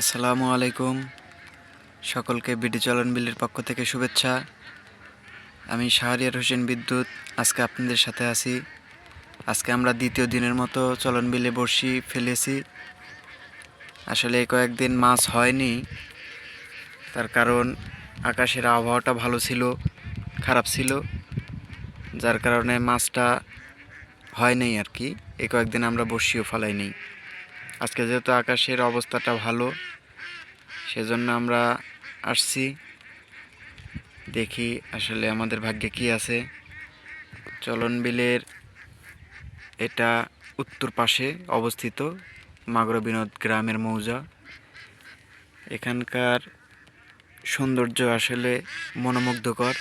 আসসালামু আলাইকুম। সকলকে বিডি চলন বিলের পক্ষ থেকে শুভেচ্ছা। আমি শাহরিয়ার হোসেন বিদ্যুৎ, আজকে আপনাদের সাথে আছি। আজকে আমরা দ্বিতীয় দিনের মতো চলন বিলে বড়শি ফেলেছি। আসলে কয়েকদিন মাছ হয়নি। তার কারণ আকাশের আবহাওয়াটা ভালো ছিল, খারাপ ছিল। যার কারণে মাছটা হয় নাই আর কি। এই কয়েকদিন আমরা বড়শিও ফেলাইনি। আজকে যেহেতু আকাশের অবস্থাটা ভালো, সেজন্য আমরা আসছি। দেখি আসলে আমাদের ভাগ্যে কি আছে। চলন বিলের এটা উত্তর পাশে অবস্থিত মাগর বিনোদ গ্রামের মৌজা। এখানকার সৌন্দর্য আসলে মনোমুগ্ধকর।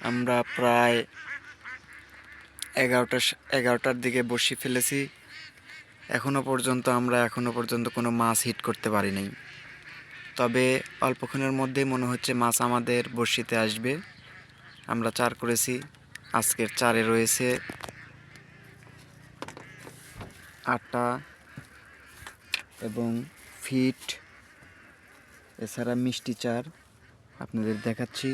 আমরা প্রায় এগারোটা এগারোটার দিকে বসি ফেলেছি। এখনও পর্যন্ত আমরা এখনও পর্যন্ত কোনো মাছ হিট করতে পারি নাই। তবে অল্পক্ষণের মধ্যেই মনে হচ্ছে মাছ আমাদের বড়শিতে আসবে। আমরা চার করেছি, আজকের চারে রয়েছে আটা এবং ফিট, এছাড়া মিষ্টি চার আপনাদের দেখাচ্ছি।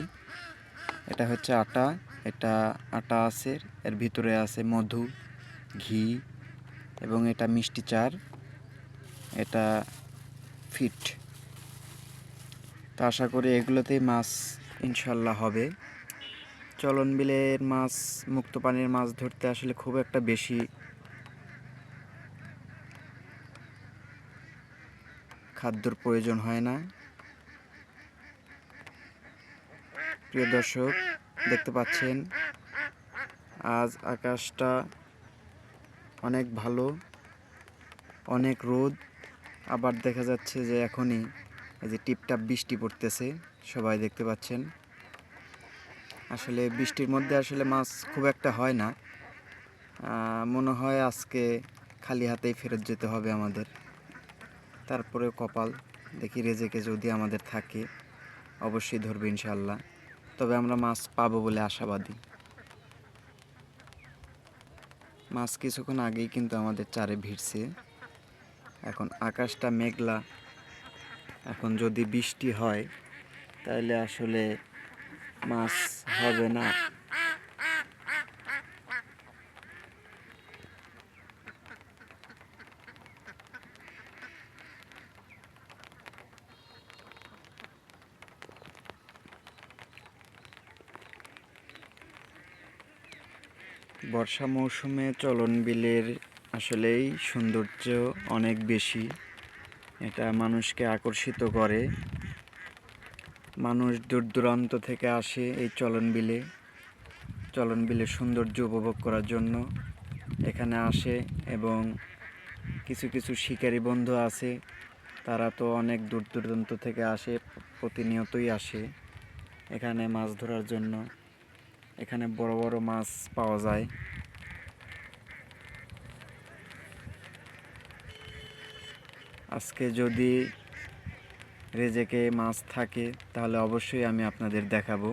এটা হচ্ছে আটা, এটা আটা আছে, এর ভিতরে আছে মধু, ঘি এবং এটা মিষ্টি চার, এটা ফিট। তো আশা করি এগুলোতেই মাছ ইনশাল্লাহ হবে। চলন বিলের মাছ, মুক্ত পানির মাছ ধরতে আসলে খুব একটা বেশি খাদ্যর প্রয়োজন হয় না। প্রিয় দর্শক, দেখতে পাচ্ছেন, আজ আকাশটা অনেক ভালো, অনেক রোদ। আবার দেখা যাচ্ছে যে এখনই এই যে টিপটাপ বৃষ্টি পড়তেছে, সবাই দেখতে পাচ্ছেন। আসলে বৃষ্টির মধ্যে আসলে মাছ খুব একটা হয় না। মনে হয় আজকে খালি হাতেই ফেরত যেতে হবে আমাদের। তারপরে কপাল দেখি রেজেকে যদি আমাদের থাকে, অবশ্যই ধরবে ইনশাল্লাহ তবে আমরা মাছ পাবো বলে আশাবাদী। মাছ কিছুক্ষণ আগেই কিন্তু আমাদের চারে ভিড়ছে। এখন আকাশটা মেঘলা। এখন যদি বৃষ্টি হয় তাহলে আসলে মাছ হবে না। বর্ষা মৌসুমে চলন বিলের আসলেই সৌন্দর্য অনেক বেশি। এটা মানুষকে আকর্ষিত করে। মানুষ দূর দূরান্ত থেকে আসে এই চলন বিলে। চলন বিলের সৌন্দর্য উপভোগ করার জন্য এখানে আসে এবং কিছু কিছু শিকারী বন্ধু আছে। তারা তো অনেক দূর দূরান্ত থেকে আসে, প্রতিনিয়তই আসে এখানে মাছ ধরার জন্য। এখানে বড় বড় মাছ পাওয়া যায়। আজকে যদি রেজেকে মাছ থাকে, তাহলে অবশ্যই আমি আপনাদের দেখাবো।